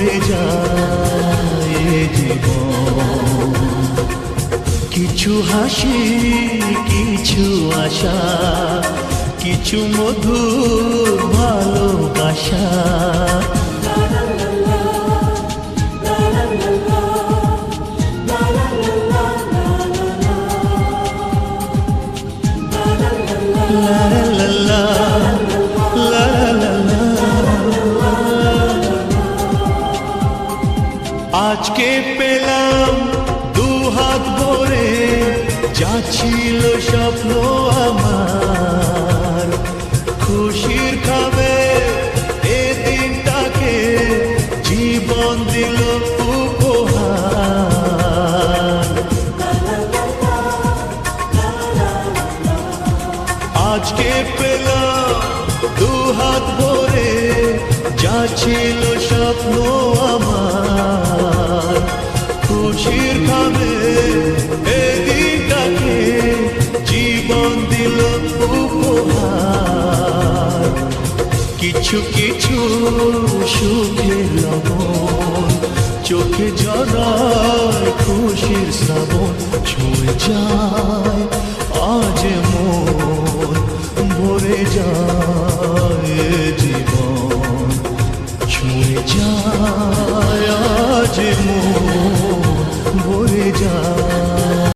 ভরে যায় জীবন। কিছু হাসি কিছু আশা কিছু মধু ভালোবাসা। আজকে পেলাম দু হাত ভরে, যা ছিল স্বপ্ন আমার। খুশির খাবে এ দিনটাকে, জীবন দিল আজকে পেলাম দু হাত ভরে, যা ছিল স্বপ্ন আমার। কিছু কিছু সুখে লবণ। চোখে জড়ায় খুশির শ্রাবণ। ছুঁয়ে যায় আজ মন ভরে যায়।